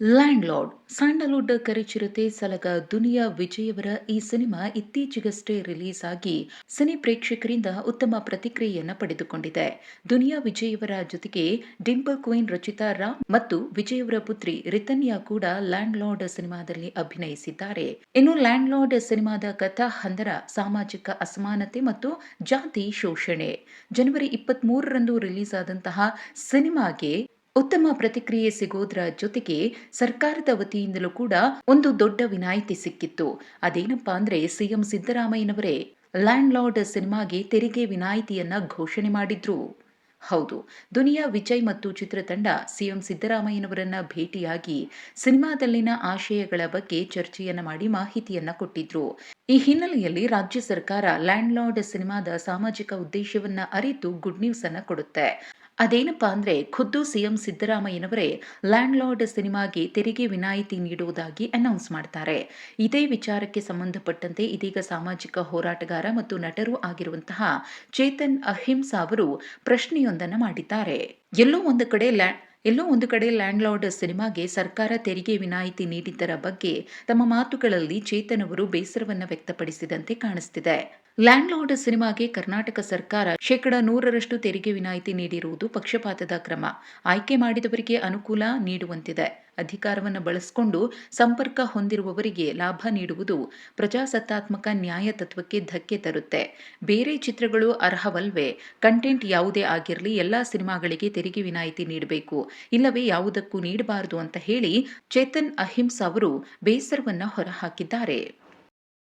Land lord Sandalwood Karichirathe Salaga Duniya ವಿಜಯವರ ಈ cinema ಇತ್ತೀಚೆಗಷ್ಟೇ release ಆಗಿ ಸಿನಿ ಪ್ರೇಕ್ಷಕರಿಂದ ಉತ್ತಮ ಪ್ರತಿಕ್ರಿಯೆಯನ್ನು ಪಡೆದುಕೊಂಡಿದೆ. ದುನಿಯಾ ವಿಜಯವರ ಜೊತೆಗೆ ಡಿಂಪಲ್ ಕ್ವೀನ್, ರಚಿತಾ ರಾಮ್ ಮತ್ತು ವಿಜಯವರ ಪುತ್ರಿ ರಿತನ್ಯಾ ಕೂಡ ಲ್ಯಾಂಡ್ ಲಾರ್ಡ್ ಸಿನಿಮಾದಲ್ಲಿ ಅಭಿನಯಿಸಿದ್ದಾರೆ. ಇನ್ನು ಲ್ಯಾಂಡ್ ಲಾರ್ಡ್ ಸಿನಿಮಾದ ಕಥಾ, ಹಂದರ, ಸಾಮಾಜಿಕ ಅಸಮಾನತೆ ಮತ್ತು ಜಾತಿ ಶೋಷಣೆ. ಜನವರಿ ಇಪ್ಪತ್ತ್ ಮೂರರಂದು ರಿಲೀಸ್ ಆದಂತಹ ಸಿನಿಮಾಗೆ ಉತ್ತಮ ಪ್ರತಿಕ್ರಿಯೆ ಸಿಗೋದ್ರ ಜೊತೆಗೆ ಸರ್ಕಾರದ ವತಿಯಿಂದಲೂ ಕೂಡ ಒಂದು ದೊಡ್ಡ ವಿನಾಯಿತಿ ಸಿಕ್ಕಿತ್ತು. ಅದೇನಪ್ಪಾ ಅಂದ್ರೆ ಸಿಎಂ ಸಿದ್ದರಾಮಯ್ಯನವರೇ ಲ್ಯಾಂಡ್ ಲಾರ್ಡ್ ಸಿನಿಮಾಗೆ ತೆರಿಗೆ ವಿನಾಯಿತಿಯನ್ನ ಘೋಷಣೆ ಮಾಡಿದ್ರು. ಹೌದು, ದುನಿಯಾ ವಿಜಯ್ ಮತ್ತು ಚಿತ್ರತಂಡ ಸಿಎಂ ಸಿದ್ದರಾಮಯ್ಯನವರನ್ನ ಭೇಟಿಯಾಗಿ ಸಿನಿಮಾದಲ್ಲಿನ ಆಶಯಗಳ ಬಗ್ಗೆ ಚರ್ಚೆಯನ್ನ ಮಾಡಿ ಮಾಹಿತಿಯನ್ನ ಕೊಟ್ಟಿದ್ರು. ಈ ಹಿನ್ನೆಲೆಯಲ್ಲಿ ರಾಜ್ಯ ಸರ್ಕಾರ ಲ್ಯಾಂಡ್ ಲಾರ್ಡ್ ಸಿನಿಮಾದ ಸಾಮಾಜಿಕ ಉದ್ದೇಶವನ್ನ ಅರಿತು ಗುಡ್ ನ್ಯೂಸ್ ಅನ್ನ ಕೊಡುತ್ತೆ. ಅದೇನಪ್ಪಾ ಅಂದ್ರೆ ಖುದ್ದು ಸಿಎಂ ಸಿದ್ದರಾಮಯ್ಯನವರೇ ಲ್ಯಾಂಡ್ ಲಾರ್ಡ್ ಸಿನಿಮಾಗೆ ತೆರಿಗೆ ವಿನಾಯಿತಿ ನೀಡುವುದಾಗಿ ಅನೌನ್ಸ್ ಮಾಡ್ತಾರೆ. ಇದೇ ವಿಚಾರಕ್ಕೆ ಸಂಬಂಧಪಟ್ಟಂತೆ ಇದೀಗ ಸಾಮಾಜಿಕ ಹೋರಾಟಗಾರ ಮತ್ತು ನಟರೂ ಆಗಿರುವಂತಹ ಚೇತನ್ ಅಹಿಂಸಾ ಅವರು ಪ್ರಶ್ನೆಯೊಂದನ್ನು ಮಾಡಿದ್ದಾರೆ. ಎಲ್ಲೋ ಒಂದು ಕಡೆ ಲ್ಯಾಂಡ್ ಎಲ್ಲೋ ಒಂದು ಕಡೆ ಲ್ಯಾಂಡ್ ಲಾರ್ಡ್ ಸಿನಿಮಾಗೆ ಸರ್ಕಾರ ತೆರಿಗೆ ವಿನಾಯಿತಿ ನೀಡಿದ್ದರ ಬಗ್ಗೆ ತಮ್ಮ ಮಾತುಗಳಲ್ಲಿ ಚೇತನ್ ಅವರು ಬೇಸರವನ್ನ ವ್ಯಕ್ತಪಡಿಸಿದಂತೆ ಕಾಣಿಸ್ತಿದೆ. ಲ್ಯಾಂಡ್ ಲಾರ್ಡ್ ಸಿನಿಮಾಗೆ ಕರ್ನಾಟಕ ಸರ್ಕಾರ ಶೇಕಡಾ ನೂರರಷ್ಟು ತೆರಿಗೆ ವಿನಾಯಿತಿ ನೀಡಿರುವುದು ಪಕ್ಷಪಾತದ ಕ್ರಮ. ಆಯ್ಕೆ ಮಾಡಿದವರಿಗೆ ಅನುಕೂಲ ನೀಡುವಂತಿದೆ. ಅಧಿಕಾರವನ್ನು ಬಳಸಿಕೊಂಡು ಸಂಪರ್ಕ ಹೊಂದಿರುವವರಿಗೆ ಲಾಭ ನೀಡುವುದು ಪ್ರಜಾಸತ್ತಾತ್ಮಕ ನ್ಯಾಯ ತತ್ವಕ್ಕೆ ಧಕ್ಕೆ ತರುತ್ತೆ. ಬೇರೆ ಚಿತ್ರಗಳು ಅರ್ಹವಲ್ವೇ? ಕಂಟೆಂಟ್ ಯಾವುದೇ ಆಗಿರಲಿ, ಎಲ್ಲಾ ಸಿನಿಮಾಗಳಿಗೆ ತೆರಿಗೆ ವಿನಾಯಿತಿ ನೀಡಬೇಕು. ಇಲ್ಲವೇ ಯಾವುದಕ್ಕೂ ನೀಡಬಾರದು ಅಂತ ಹೇಳಿ ಚೇತನ್ ಅಹಿಂಸಾ ಅವರು ಬೇಸರವನ್ನ ಹೊರಹಾಕಿದ್ದಾರೆ.